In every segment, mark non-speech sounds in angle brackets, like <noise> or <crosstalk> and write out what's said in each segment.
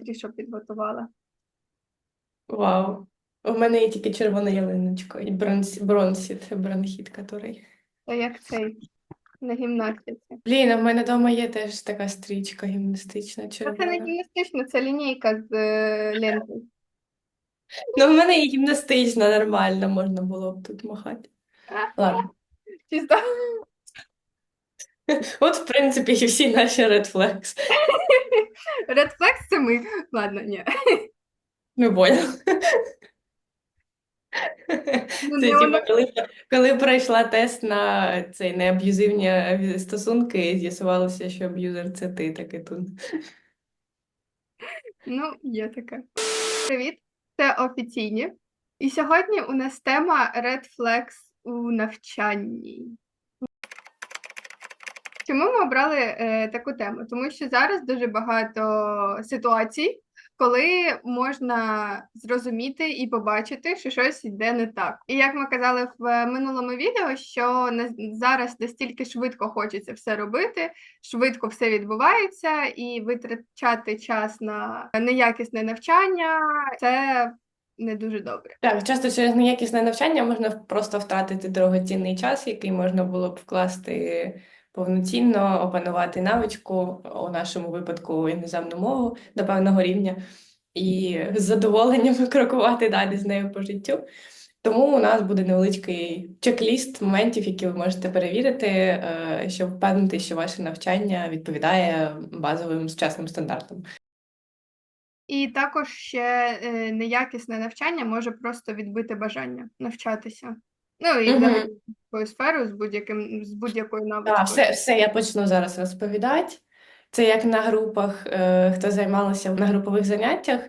смотри, що підготувала. Вау. У мене є тільки червона ялиночка і бронзіт, бронхіт, який. Та як цей на гімнастиці. Блін, а в мене вдома є теж така стрічка гімнастична Та Це не червона. гімнастично, це лінійка з е, лентою. Ну, в мене є гімнастична, нормально, можна було б тут махати. Ладно. Чисто. <laughs> От, в принципі, і всі наші Red Flags. <laughs> Red Flags це ми. Ладно, ні. Ми поняли. Ну, Це типа, коли, коли пройшла тест на цей неаб'юзивні е, стосунки, і з'ясувалося, що аб'юзер це ти, так і тут. Ну, є таке. Привіт, це офіційні. І сьогодні у нас тема Red Flags у навчанні. Чому ми обрали е, таку тему? Тому що зараз дуже багато ситуацій, коли можна зрозуміти і побачити, що щось йде не так. І як ми казали в минулому відео, що на, зараз настільки швидко хочеться все робити, швидко все відбувається, і витрачати час на неякісне навчання це не дуже добре. Так, часто через неякісне навчання можна просто втратити дорогоцінний час, який можна було б вкласти повноцінно, опанувати навичку, у нашому випадку іноземну мову до певного рівня, і з задоволенням <laughs> крокувати далі з нею по життю. Тому у нас буде невеличкий чек-ліст моментів, які ви можете перевірити, е, щоб впевнити, що ваше навчання відповідає базовим сучасним стандартам. І також ще е, неякісне навчання може просто відбити бажання навчатися. Ну і Мгм. взагалі сферу з будь-яким з будь-якою навичкою. Так, все, все я почну зараз розповідати. Це як на групах, е, хто займалися на групових заняттях,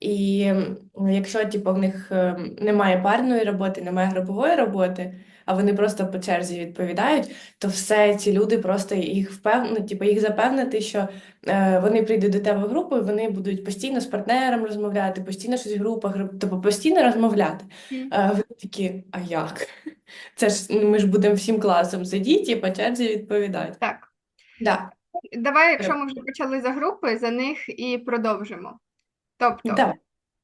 і м, якщо типу, в них е, немає парної роботи, немає групової роботи, а вони просто по черзі відповідають, то все ці люди просто їх впевнити, типу, їх запевнити, що е, вони прийдуть до тебе в групу, і вони будуть постійно з партнером розмовляти, постійно щось в групах, тобто постійно розмовляти. Е, вони такі, а як? <laughs> Це ж ну, ми ж будемо всім класом сидіти і по черзі відповідати. Так. Да. Давай, якщо ми вже почали за групи, за них і продовжимо. Тобто, Давай.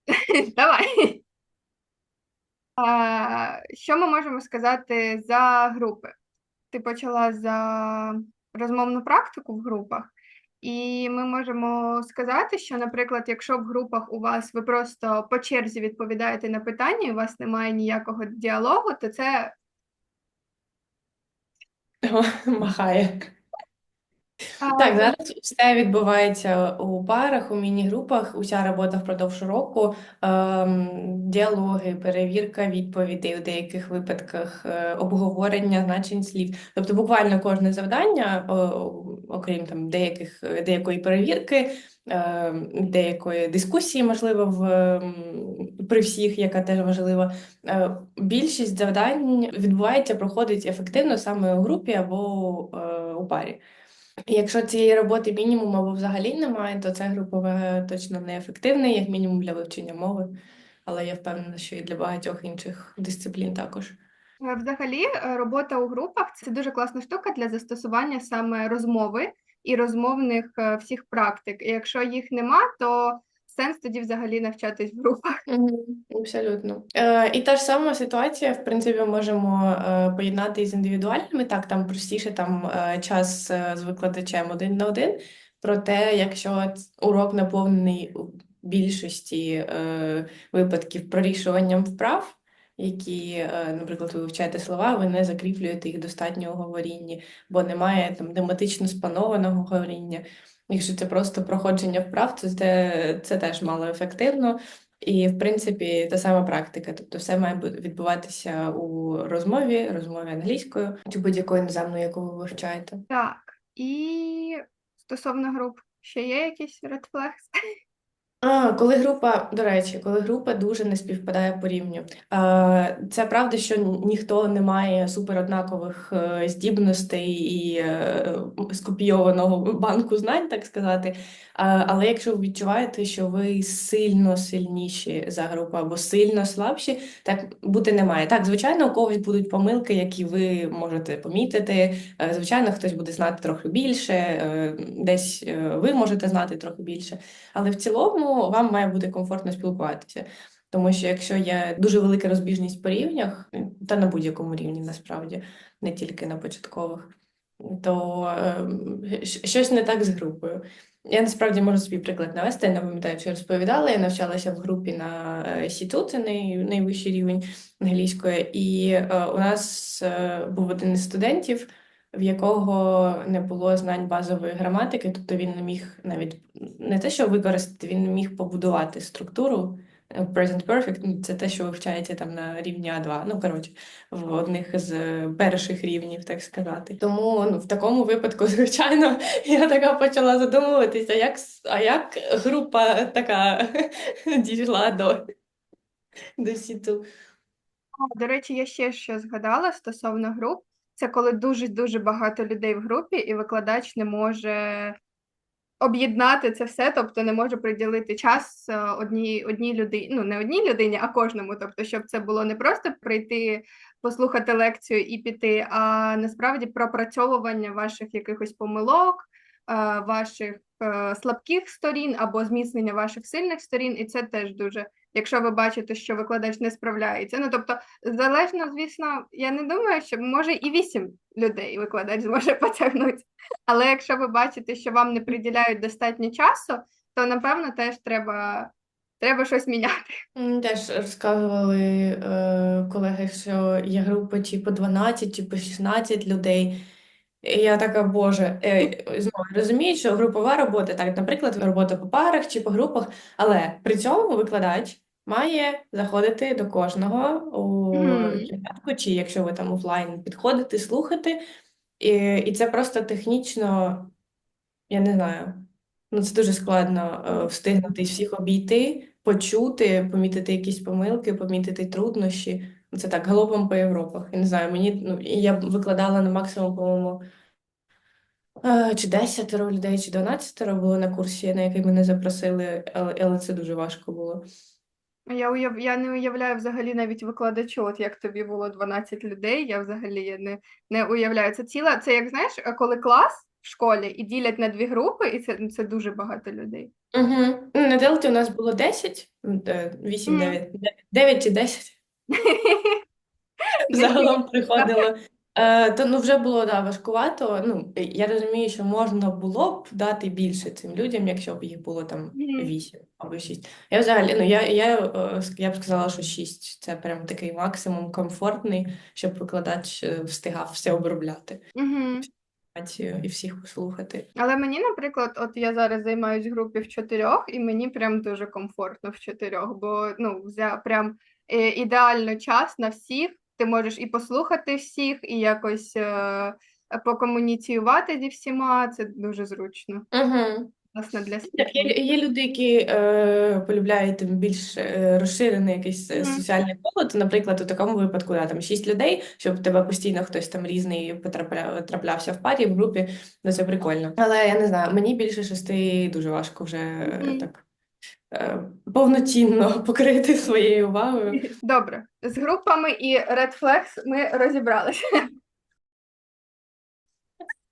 <laughs> давай. Що ми можемо сказати за групи? Ти почала за розмовну практику в групах, і ми можемо сказати, що, наприклад, якщо в групах у вас ви просто по черзі відповідаєте на питання, і у вас немає ніякого діалогу, то це <laughs> Махає. Так, зараз все відбувається у парах, у міні-групах, уся робота впродовж року, ем, діалоги, перевірка відповідей, у деяких випадках е, обговорення значень слів. Тобто буквально кожне завдання, о, окрім там деяких, деякої перевірки, е, деякої дискусії, можливо, в, ем, при всіх, яка теж важлива, е, більшість завдань відбувається, проходить ефективно саме у групі або е, у парі. Якщо цієї роботи мінімум або взагалі немає, то це групове точно неефективне, як мінімум для вивчення мови, але я впевнена, що і для багатьох інших дисциплін також. Взагалі, е, робота у групах це дуже класна штука для застосування саме розмови і розмовних е, всіх практик. І якщо їх нема, то сенс тоді взагалі навчатись в групах. Абсолютно. Е, і та ж сама ситуація, в принципі, можемо е, поєднати із індивідуальними. Так, там простіше там е, час е, з викладачем один на один. Проте, якщо урок наповнений у більшості е, випадків прорішуванням вправ, які, е, наприклад, ви вивчаєте слова, ви не закріплюєте їх достатньо у говорінні, бо немає там тематично спланованого говоріння. Якщо це просто проходження вправ, то це, це теж мало ефективно. І, в принципі, та сама практика. Тобто все має бу- відбуватися у розмові, розмові англійською чи будь-якою іноземною, яку ви вивчаєте. Так, і стосовно груп, ще є якісь flags? Коли група, до речі, коли група дуже не співпадає по рівню. Е, Це правда, що ніхто не має супер однакових е, здібностей і е, скопійованого банку знань, так сказати. А, Але якщо ви відчуваєте, що ви сильно сильніші за групу або сильно слабші, так бути не має. Так, звичайно, у когось будуть помилки, які ви можете помітити. Е, Звичайно, хтось буде знати трохи більше, е, десь е, ви можете знати трохи більше. Але в цілому вам має бути комфортно спілкуватися. Тому що якщо є дуже велика розбіжність по рівнях, та на будь-якому рівні насправді, не тільки на початкових, то е, щось не так з групою. Я насправді можу свій приклад навести. Я не пам'ятаю, чи розповідала. Я навчалася в групі на е, Сіту, це най, найвищий рівень англійської, і е, у нас е, був один із студентів, в якого не було знань базової граматики, тобто він не міг навіть не те, що використати, він не міг побудувати структуру. Е, Present Perfect ну, це те, що ви вчаєте там на рівні А2, ну коротше, в одних з е, перших рівнів, так сказати. Тому ну, в такому випадку, <laughs> звичайно, я така почала задумуватися, як, а як група така <laughs> дійшла до, до сіту. До речі, я ще що згадала стосовно груп. Це коли дуже-дуже багато людей в групі, і викладач не може об'єднати це все, тобто не може приділити час е, одній, одній людині, ну не одній людині, а кожному. Тобто, щоб це було не просто прийти, послухати лекцію і піти, а насправді пропрацьовування ваших якихось помилок, е, ваших е, слабких сторін або зміцнення ваших сильних сторін, і це теж дуже. Якщо ви бачите, що викладач не справляється. Ну тобто, залежно, звісно, я не думаю, що може і вісім людей викладач зможе <laughs> потягнути. Але якщо ви бачите, що вам не приділяють достатньо часу, то напевно теж треба, треба щось міняти. Теж розказували е, колеги, що є групи чи по 12, чи по 16 людей. І я така, боже, е, знову розумію, що групова робота, так, наприклад, робота по парах чи по групах, але при цьому викладач має заходити до кожного у Мгм. кімнатку, чи якщо ви там офлайн підходити, слухати. І, і це просто технічно, я не знаю. Ну, це дуже складно е, встигнути всіх обійти, почути, помітити якісь помилки, помітити труднощі. Ну, Це так, галопом по Європах. Я не знаю, мені ну, і я б викладала на максимум, по-моєму, е, чи 10 людей, чи 12 було на курсі, на який мене запросили, але, але це дуже важко було. Я уяв... я не уявляю взагалі навіть викладачу, от як тобі було 12 людей, я взагалі не, не уявляю. Це ціла, це як знаєш, коли клас в школі і ділять на дві групи, і це, це дуже багато людей. Угу. На Делті у нас було 10, 8, Мгм. 9, 9 чи 10. <laughs> Загалом приходило. Е, то ну вже було да, важкувато. Ну, я розумію, що можна було б дати більше цим людям, якщо б їх було там Мгм. 8 або 6. Я взагалі, ну я, я, е, ск- я б сказала, що 6 це прям такий максимум комфортний, щоб викладач е, встигав все обробляти Мгм. інформацію і всіх послухати. Але мені, наприклад, от я зараз займаюсь в групі в чотирьох, і мені прям дуже комфортно в чотирьох, бо ну, взя прям е, ідеально час на всіх. Ти можеш і послухати всіх, і якось е, покомуніціювати зі всіма. Це дуже зручно, Угу. власне, для Так, є, є люди, які е, полюбляють там більш е, розширене якесь е, Мгм. соціальне коло. То, наприклад, у такому випадку да, там шість людей, щоб тебе постійно хтось там різний потрапля, траплявся в парі, в групі, ну це прикольно. Але я не знаю, мені більше шести дуже важко вже е, Мгм. так повноцінно <laughs> покрити своєю увагою. Добре, з групами і Red Flags ми розібралися.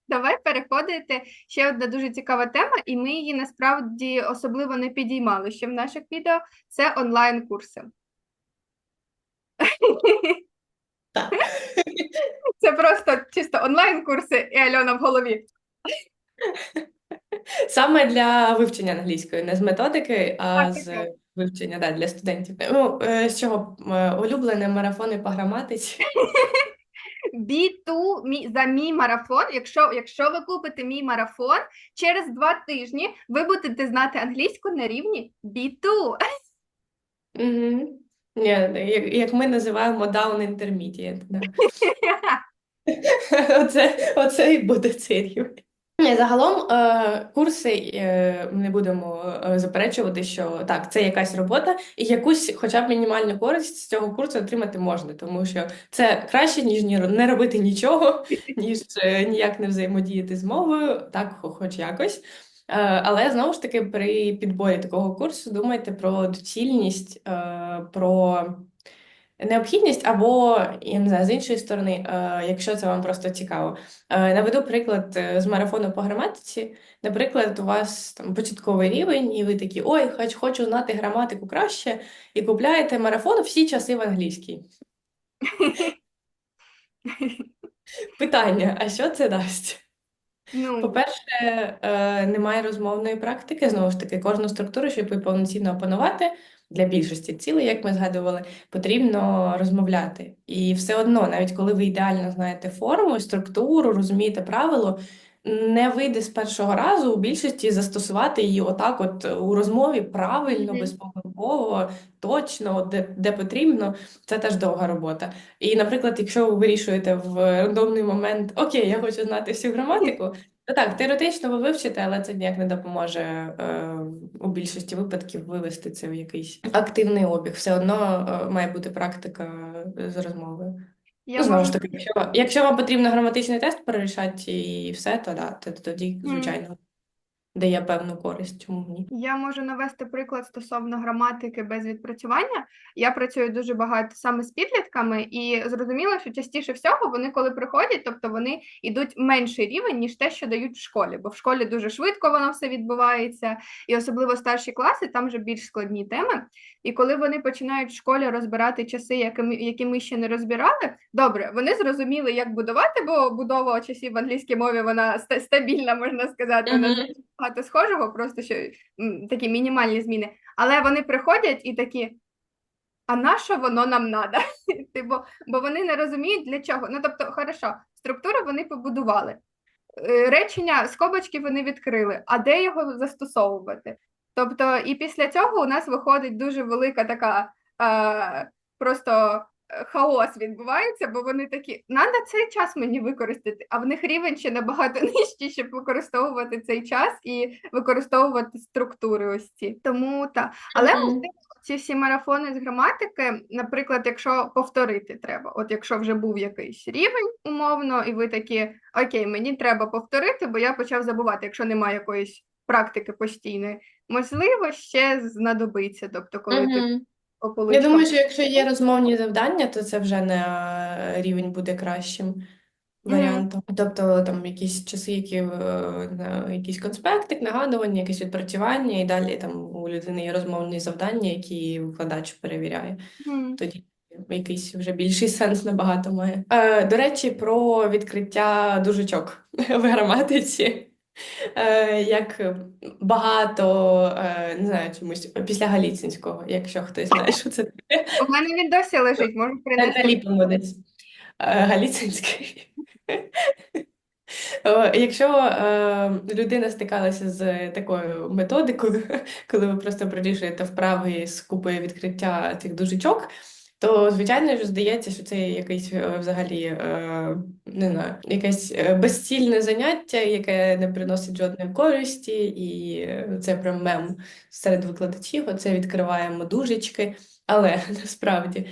Давай переходити. Ще одна дуже цікава тема, і ми її насправді особливо не підіймали ще в наших відео. Це онлайн-курси. Так. Це просто чисто онлайн-курси і Альона в голові. Саме для вивчення англійської, не з методики, а Так, з так. вивчення да, для студентів. Ну, е, з чого Е, улюблене марафони по граматиці. B2 мі- за мій марафон. Якщо, якщо ви купите мій марафон, через два тижні ви будете знати англійську на рівні B2. Угу. Ні, як, як ми називаємо down intermediate. Да. <laughs> Оце, оце і буде цей рівень. Загалом е, курси е, ми не будемо е, заперечувати, що так, це якась робота, і якусь, хоча б мінімальну користь з цього курсу отримати можна, тому що це краще, ніж ні- не робити нічого, <laughs> ніж ніяк не взаємодіяти з мовою, так, хоч якось. Але знову ж таки, при підборі такого курсу думайте про доцільність, про необхідність, або я не знаю, з іншої сторони, е, якщо це вам просто цікаво. Е, Наведу приклад е, з марафону по граматиці. Наприклад, у вас там початковий рівень, і ви такі, ой, хоч хочу знати граматику краще, і купляєте марафон всі часи в англійській. Питання: а що це дасть? Ну, По-перше, немає розмовної практики. Знову ж таки, кожну структуру, щоб її повноцінно опанувати, для більшості цілей, як ми згадували, потрібно розмовляти. І все одно, навіть коли ви ідеально знаєте форму, структуру, розумієте правило, не вийде з першого разу у більшості застосувати її отак, от у розмові правильно, безпомилково, точно, де, де потрібно. Це теж довга робота. І, наприклад, якщо ви вирішуєте в рандомний момент, окей, я хочу знати всю граматику, то так, теоретично ви вивчите, але це ніяк не допоможе е, у більшості випадків вивести це в якийсь активний обіг. Все одно е, має бути практика з розмовою. я Ну, знову ж таки, якщо, якщо вам потрібно граматичний тест перерішати і все, то да, то тоді, звичайно. звичайно, дає певну користь, чому ні. Я можу навести приклад стосовно граматики без відпрацювання. Я працюю дуже багато саме з підлітками, і зрозуміло, що частіше всього вони, коли приходять, тобто вони йдуть менший рівень, ніж те, що дають в школі, бо в школі дуже швидко воно все відбувається, і особливо старші класи, там вже більш складні теми. І коли вони починають в школі розбирати часи, які ми, які ми ще не розбирали, добре, вони зрозуміли, як будувати, бо будова часів в англійській мові вона ста- стабільна, можна сказати. Вона багато схожого, просто що такі мінімальні зміни. Але вони приходять і такі. А на що воно нам надо? <laughs> Типу, бо вони не розуміють для чого. Ну тобто, хорошо, структуру вони побудували, Е, речення, скобочки вони відкрили, а де його застосовувати? Тобто, і після цього у нас виходить дуже велика така е, просто е, хаос відбувається, бо вони такі, надо цей час мені використати, а в них рівень ще набагато <laughs> нижчий, щоб використовувати цей час і використовувати структури ось ці. Тому так. Але Мгм. можливо, ці всі марафони з граматики, наприклад, якщо повторити треба, от якщо вже був якийсь рівень умовно, і ви такі, окей, мені треба повторити, бо я почав забувати, якщо немає якоїсь практики постійної, можливо, ще знадобиться. Тобто, коли ти Мгм. по Я поличкам думаю, що якщо є розмовні завдання, то це вже на рівень буде кращим варіантом. Тобто там якісь часи, які е, на якийсь конспектик, нагадування, якесь відпрацювання, і далі там у людини є розмовні завдання, які викладач перевіряє. Мгм. Тоді якийсь вже більший <laughs> сенс набагато має. Е, до речі, про відкриття дужечок <laughs> в граматиці. Е, як багато, е, не знаю, чомусь після Галіцинського, якщо хтось знає, що це таке. У мене він досі лежить, можу Не принести. наліпимо десь. Е, Галіцинський. Е, Якщо е, людина стикалася з такою методикою, коли ви просто прирішуєте вправи з купою відкриття цих дужечок, то звичайно ж здається, що це якесь е, взагалі е, не знаю, якесь е, безцільне заняття, яке не приносить жодної користі, і це прям мем серед викладачів. Оце відкриваємо дужечки. Але <laughs> насправді,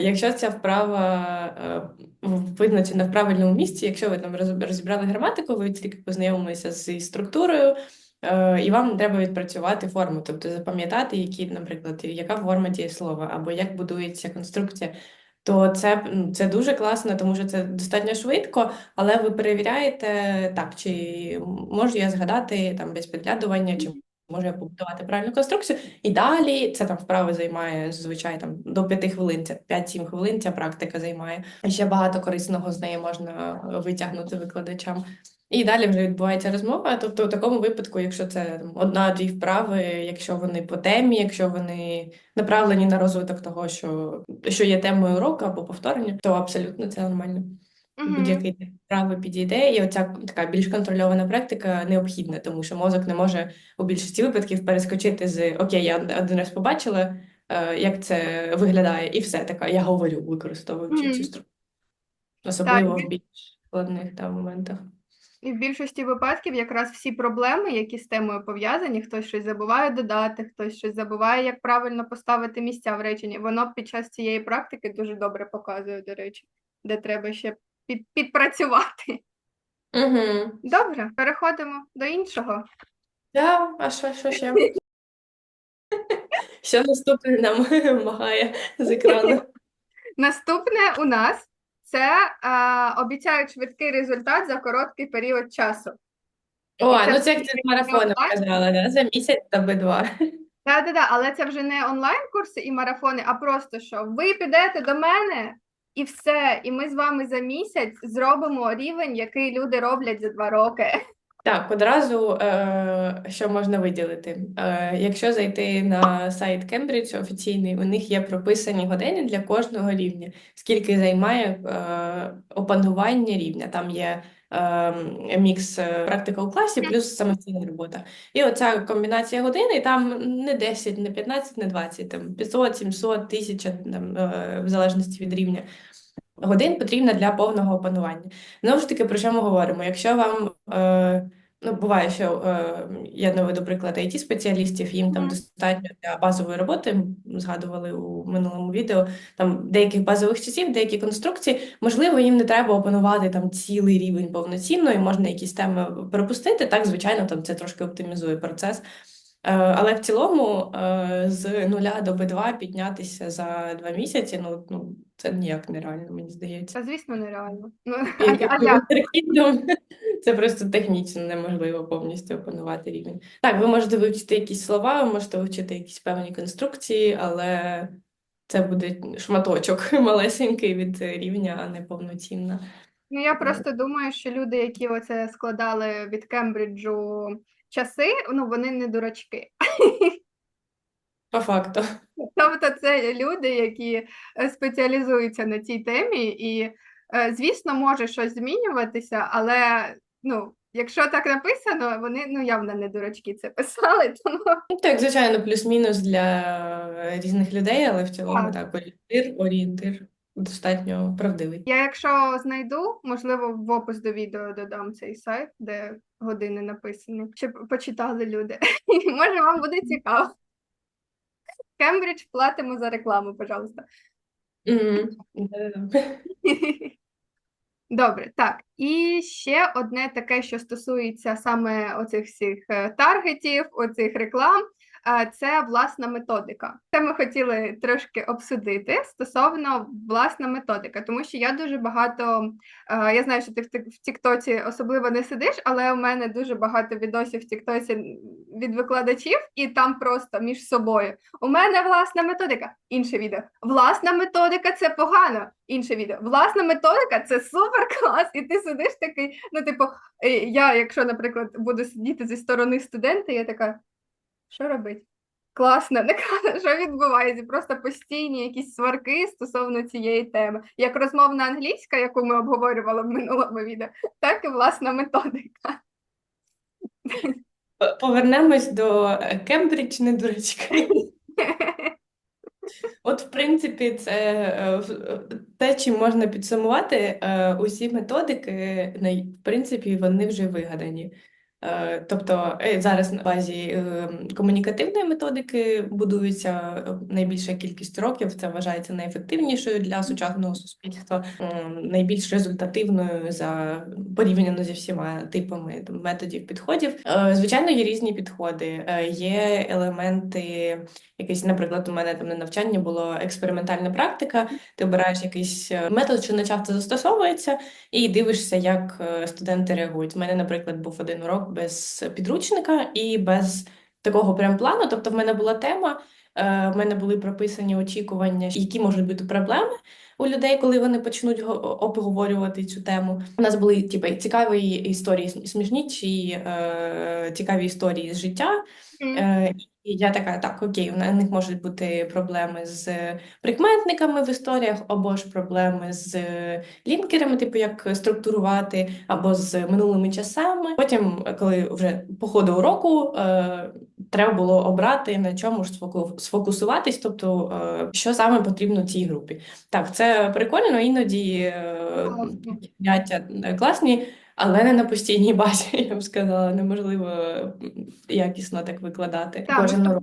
якщо ця вправа визначена в правильному місці, якщо ви там розібрали граматику, ви тільки познайомилися зі структурою, і вам треба відпрацювати форму, тобто запам'ятати, які, наприклад, яка форма дієслова, або як будується конструкція. То це, це дуже класно, тому що це достатньо швидко, але ви перевіряєте так, чи можу я згадати там без підглядування, чи можу я побудувати правильну конструкцію. І далі це там вправи займає зазвичай там до 5 хвилин, це 5-7 хвилин ця практика займає. Ще багато корисного з неї можна витягнути викладачам. І далі вже відбувається розмова. Тобто, у такому випадку, якщо це одна-дві вправи, якщо вони по темі, якщо вони направлені на розвиток того, що, що є темою уроку або повторення, то абсолютно це нормально. Мгм. Будь-який вправи підійде, і оця така більш контрольована практика необхідна, тому що мозок не може у більшості випадків перескочити з Окей, я один раз побачила, е, як це виглядає, і все така, я говорю, використовуючи цю структуру. Особливо Так, в більш складних там моментах. І в більшості випадків якраз всі проблеми, які з темою пов'язані, хтось щось забуває додати, хтось щось забуває, як правильно поставити місця в реченні. Воно під час цієї практики дуже добре показує, до речі, де треба ще під, підпрацювати. Угу. Добре, переходимо до іншого. Да, а що, що ще? Що наступне нам <laughs> махає з екрану? Наступне у нас це е, обіцяють швидкий результат за короткий період часу. О, це ну це як ти з марафоном казала, да? За місяць та два. Так, так, так, але це вже не онлайн-курси і марафони, а просто що ви підете до мене і все, і ми з вами за місяць зробимо рівень, який люди роблять за два роки. Так, одразу е, що можна виділити. Е, якщо зайти на сайт Кембридж офіційний, у них є прописані години для кожного рівня, скільки займає е, опанування рівня. Там є е, мікс практикал класів плюс самостійна робота. І оця комбінація годин, і там не 10, не 15, не 20, там 500, 700, 1000, там, е, в залежності від рівня. Годин потрібно для повного опанування. Знову ж таки, про що ми говоримо? Якщо вам е, ну, буває, що е, я наведу приклад it спеціалістів, їм там достатньо для базової роботи, згадували у минулому відео, там деяких базових часів, деякі конструкції, можливо, їм не треба опанувати там цілий рівень повноцінно, і можна якісь теми пропустити. Так, звичайно, там це трошки оптимізує процес. Е, Але в цілому е, з нуля до B2 піднятися за два місяці, ну, ну це ніяк нереально, мені здається. Та, звісно, нереально. Ну, а, а перехідом <laughs> це просто технічно неможливо повністю опанувати рівень. Так, ви можете вивчити якісь слова, ви можете вивчити якісь певні конструкції, але це буде шматочок <laughs> малесенький від рівня, а не повноцінна. Ну, я просто думаю, що люди, які оце складали від Кембриджу часи, ну, вони не дурачки. По факту. Тобто це люди, які е, спеціалізуються на цій темі, і, е, звісно, може щось змінюватися, але ну, якщо так написано, вони ну, явно не дурачки це писали, тому Ну, так, звичайно, плюс-мінус для різних людей, але в цілому Так. так, орієнтир, орієнтир достатньо правдивий. я, якщо знайду, можливо, в опис до відео додам цей сайт, де години написані, щоб почитали люди. <laughs> Може, вам буде цікаво. Кембридж платимо за рекламу, пожалуйста. <laughs> Добре, так. І ще одне таке, що стосується саме оцих всіх е, таргетів, оцих реклам, це власна методика. Це ми хотіли трошки обсудити стосовно власна методика, тому що я дуже багато, е, я знаю, що ти в Тіктоці особливо не сидиш, але у мене дуже багато відосів в Тіктоці від викладачів, і там просто між собою. У мене власна методика. Інше відео. Власна методика це погано. Інше відео. Власна методика це супер клас. І ти сидиш такий. Ну, типу, е, я, якщо, наприклад, буду сидіти зі сторони студента, я така, що робить? Класно, <laughs> не що відбувається? Просто постійні якісь сварки стосовно цієї теми. Як розмовна англійська, яку ми обговорювали в минулому відео, так і власна методика. Повернемось до Кембридж, не дурачки. От, в принципі, це е, те, чим можна підсумувати, е, усі методики, в принципі, вони вже вигадані. Е, Тобто е, зараз на базі е, комунікативної методики будується найбільша кількість років. Це вважається найефективнішою для сучасного суспільства, найбільш результативною за порівняно зі всіма типами методів підходів. Звичайно, є різні підходи. Є елементи, якийсь, наприклад, у мене там на навчанні було експериментальна практика. Ти обираєш якийсь метод, що не часто застосовується, і дивишся, як студенти реагують. У мене, наприклад, був один урок без підручника і без такого прям плану. Тобто, в мене була тема, е, в мене були прописані очікування, які можуть бути проблеми у людей, коли вони почнуть го- обговорювати цю тему. У нас були типу, цікаві історії, смішні чи е, цікаві історії з життя. Е, І я така, так, окей, у них можуть бути проблеми з прикметниками в історіях, або ж проблеми з лінкерами, типу як структурувати, або з минулими часами. Потім, коли вже по ходу уроку, е, треба було обрати, на чому ж сфокусуватись, тобто, е, що саме потрібно цій групі. Так, це прикольно, іноді е, е, класні. Але не на постійній базі, <laughs> я б сказала, неможливо якісно так викладати Так, ми з урок.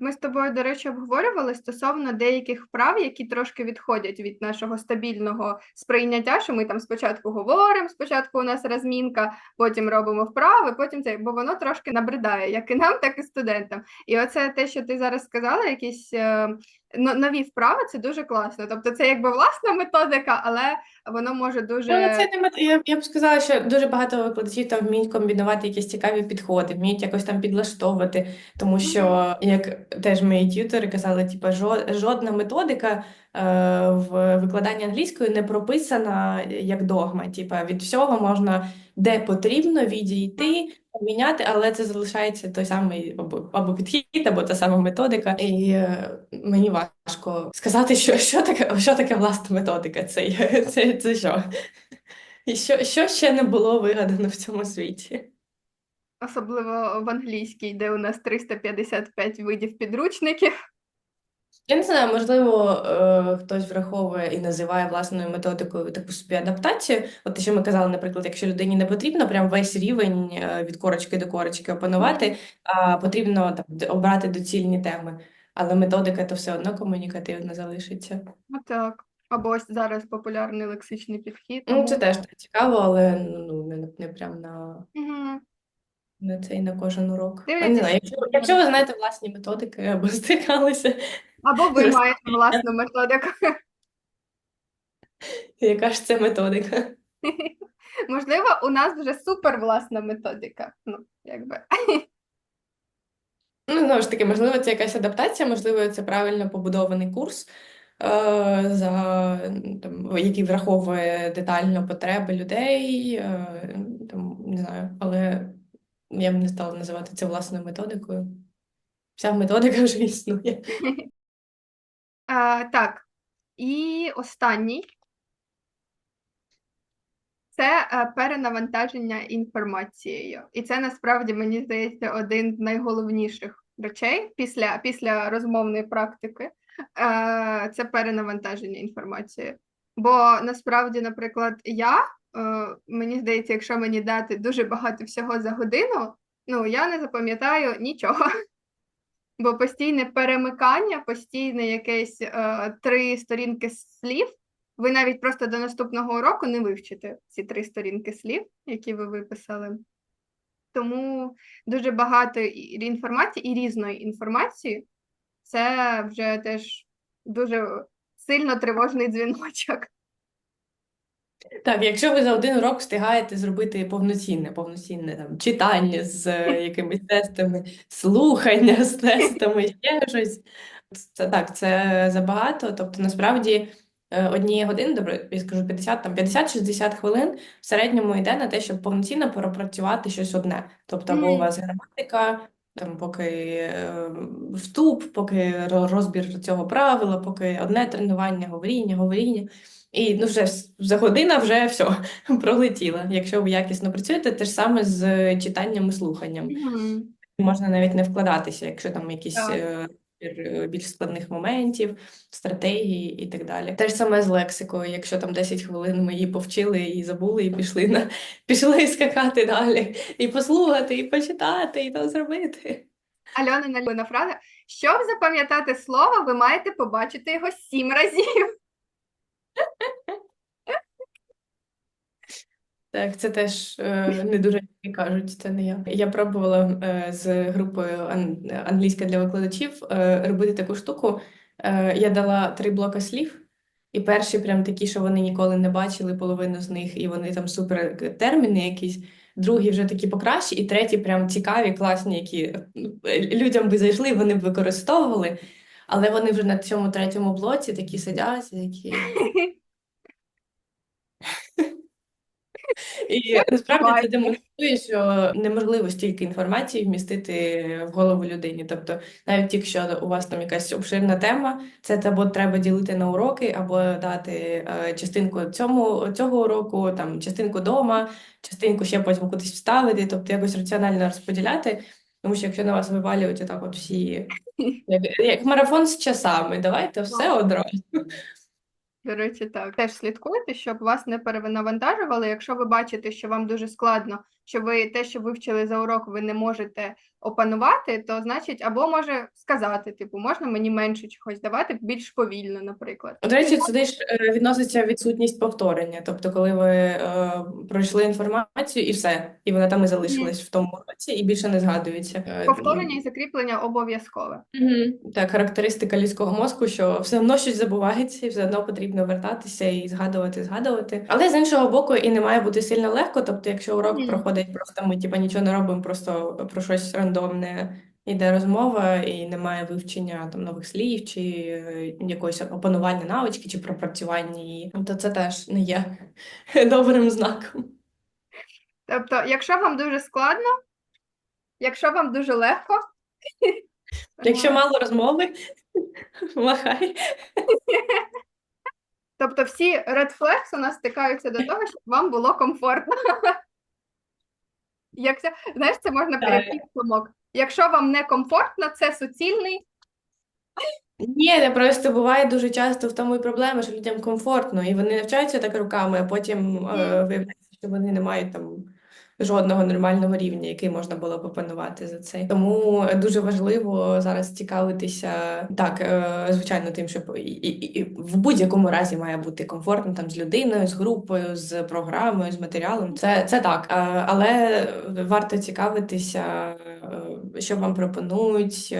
ми з тобою, до речі, обговорювали стосовно деяких вправ, які трошки відходять від нашого стабільного сприйняття, що ми там спочатку говоримо, спочатку у нас розмінка, потім робимо вправи, потім це, бо воно трошки набридає, як і нам, так і студентам. І оце те, що ти зараз сказала, якісь е, нові вправи, це дуже класно. Тобто це якби власна методика, але воно може дуже. Ну, це не мет- я, я б сказала, що дуже багато викладачів там вміють комбінувати якісь цікаві підходи, вміють якось там підлаштовувати, тому що, як теж мої т'ютери казали, типу, жодна методика е, в викладанні англійської не прописана як догма. Типу, від всього можна де потрібно відійти, поміняти, але це залишається той самий або, або підхід, або та сама методика. І е, мені важко сказати, що, що таке, що таке власна методика. Це, <laughs> це, це що? І що, що ще не було вигадано в цьому світі? Особливо в англійській, де у нас 355 видів підручників. Я не знаю, можливо, е, хтось враховує і називає власною методикою таку собі адаптацію. От те, що ми казали, наприклад, якщо людині не потрібно прям весь рівень е, від корочки до корочки опанувати, а потрібно там обрати доцільні теми. Але методика то все одно комунікативно залишиться. Ну так. Або ось зараз популярний лексичний підхід. Ну, це теж так цікаво, але ну, не, не прям на, Мгм. На цей на кожен урок. Я не знаю, якщо, якщо ви знаєте власні методики <laughs> або стикалися, Або ви Просто- маєте власну методику. <laughs> яка ж це методика? <laughs> Можливо, у нас вже супер власна методика. Ну, якби. Ну, знову ж таки, можливо, це якась адаптація, можливо, це правильно побудований курс, е, за, там, який враховує детально потреби людей, е, там, не знаю, але я б не стала називати це власною методикою. Вся методика <laughs> вже існує. А, так. І останній це е, перенавантаження інформацією. І це насправді, мені здається, один з найголовніших речей після, після розмовної практики. Е, Це перенавантаження інформацією. Бо насправді, наприклад, я, мені здається, якщо мені дати дуже багато всього за годину, ну я не запам'ятаю нічого. <laughs> Бо постійне перемикання, постійне якесь е, три сторінки слів. Ви навіть просто до наступного уроку не вивчите ці три сторінки слів, які ви виписали. Тому дуже багато інформації і різної інформації. Це вже теж дуже сильно тривожний дзвіночок. Так, якщо ви за один урок встигаєте зробити повноцінне, повноцінне там, читання з е, <laughs> якимись тестами, слухання з тестами, ще щось, це так, це забагато. Тобто, насправді, е, однієї години, добре, я скажу 50, там 50-60 хвилин в середньому йде на те, щоб повноцінно пропрацювати щось одне. Тобто, або у вас граматика, там, поки е, вступ, поки розбір цього правила, поки одне тренування, говоріння, говоріння. І ну, вже за година вже все <laughs> пролетіла. Якщо ви якісно працюєте, те ж саме з читанням і слуханням. Мгм. Можна навіть не вкладатися, якщо там якісь Так. Е, більш складних моментів, стратегії і так далі. Те ж саме з лексикою. Якщо там 10 хвилин ми її повчили і забули, і пішли на <laughs> пішли скакати далі, і послухати, і почитати, і то зробити. Альона налюбина фраза. Щоб запам'ятати слово, ви маєте побачити його сім разів. <laughs> Так, це теж е, не дуже кажуть, це не я. Я пробувала е, з групою ан- англійська для викладачів е, робити таку штуку. Е, я дала три блока слів, і перші прям такі, що вони ніколи не бачили, половину з них, і вони там супер терміни якісь. Другі вже такі покращі, і треті прям цікаві, класні, які е, людям би зайшли, вони б використовували. Але вони вже на цьому третьому блоці такі сидять, такі. <laughs> <laughs> І насправді це демонструє, що неможливо стільки інформації вмістити в голову людині. Тобто, навіть якщо у вас там якась обширна тема, це або треба ділити на уроки, або дати е, частинку цьому цього уроку, там частинку дома, частинку ще потім кудись вставити, тобто якось раціонально розподіляти. Тому що якщо на вас вивалюють отак от всі, <laughs> як, як марафон з часами, давайте все одразу. До речі, так. Теж слідкуйте, щоб вас не перевинавантажували. Якщо ви бачите, що вам дуже складно, що ви те, що вивчили за урок, ви не можете опанувати, то значить, або може сказати, типу, можна мені менше чогось давати, більш повільно, наприклад. До речі, сюди ж е, відноситься відсутність повторення. Тобто, коли ви е, пройшли інформацію і все, і вона там і залишилась в тому році, і більше не згадується. Е, Повторення і закріплення обов'язкове. Мгм. Так, характеристика людського мозку, що все одно щось забувається, і все одно потрібно вертатися і згадувати, згадувати. Але з іншого боку, і не має бути сильно легко. Тобто, якщо урок Мгм. Проходить просто ми типа нічого не робимо, просто про щось рандомне йде розмова, і немає вивчення там нових слів, чи е, якоїсь опанування навички, чи пропрацювання її, то це теж не є <laughs> добрим знаком. Тобто, якщо вам дуже складно, якщо вам дуже легко, <laughs> Якщо мало розмови, <laughs> махай. тобто всі red flags у нас стикаються до того, щоб вам було комфортно. Як це, знаєш, це можна перепідсумок. Якщо вам не комфортно, це суцільний. Ні, не просто буває дуже часто в тому і проблема, що людям комфортно, і вони навчаються так руками, а потім е, виявляється, що вони не мають там жодного нормального рівня, який можна було б опанувати за це. Тому дуже важливо зараз цікавитися так, е, звичайно, тим, щоб і, і, і в будь-якому разі має бути комфортно там з людиною, з групою, з програмою, з матеріалом. Це, це так, е, але варто цікавитися, е, що вам пропонують, е,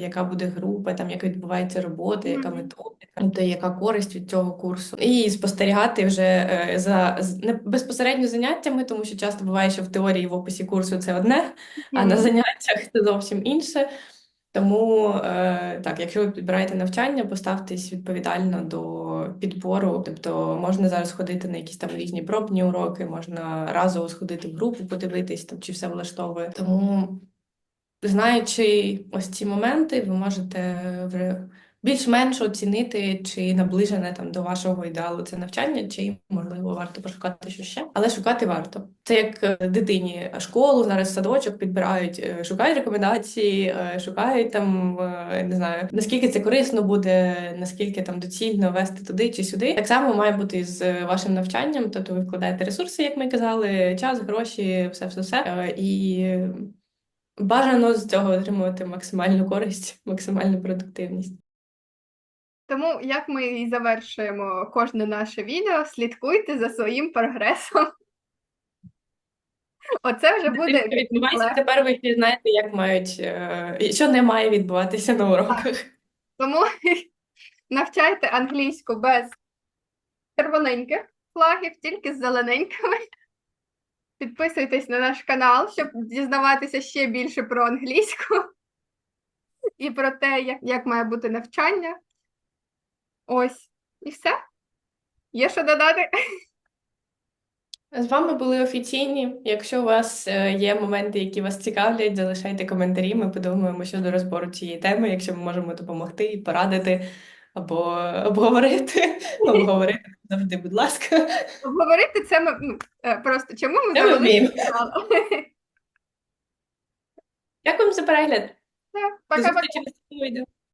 яка буде група, там як відбувається робота, яка методика, яка користь від цього курсу, і спостерігати вже е, за не безпосередньо заняттями, тому що часто буває, що в теорії в описі курсу це одне, а на заняттях це зовсім інше. Тому е, так, якщо ви підбираєте навчання, поставтесь відповідально до підбору. Тобто можна зараз ходити на якісь там різні пробні уроки, можна разово сходити в групу, подивитись там, чи все влаштовує. Тому, знаючи ось ці моменти, ви можете більш-менш оцінити, чи наближене там до вашого ідеалу це навчання, чи можливо варто пошукати що ще. Але шукати варто. Це як е, дитині школу, зараз садочок підбирають, е, шукають рекомендації, е, шукають там, не знаю, наскільки це корисно буде, наскільки там доцільно вести туди чи сюди. Так само має бути з вашим навчанням, тобто ви вкладаєте ресурси, як ми казали, час, гроші, все, все, все. І бажано з цього отримувати максимальну користь, максимальну продуктивність. Тому, як ми і завершуємо кожне наше відео, слідкуйте за своїм прогресом. <laughs> Оце вже буде відбувається, тепер ви всі знаєте, як мають, е, що не має відбуватися на уроках. Тому <laughs> навчайте англійську без червоненьких флагів, тільки з зелененькими. Підписуйтесь на наш канал, щоб дізнаватися ще більше про англійську і про те, як, як має бути навчання. Ось, і все. Є що додати? З вами були офіційні. Якщо у вас е, є моменти, які вас цікавлять, залишайте коментарі. Ми подумаємо щодо розбору цієї теми, якщо ми можемо допомогти, і порадити або обговорити. Обговорити <laughs> завжди, будь ласка. Обговорити це ми ну, е, просто чому ми Це цей? Дякуємо за перегляд. Так, Пока-пока.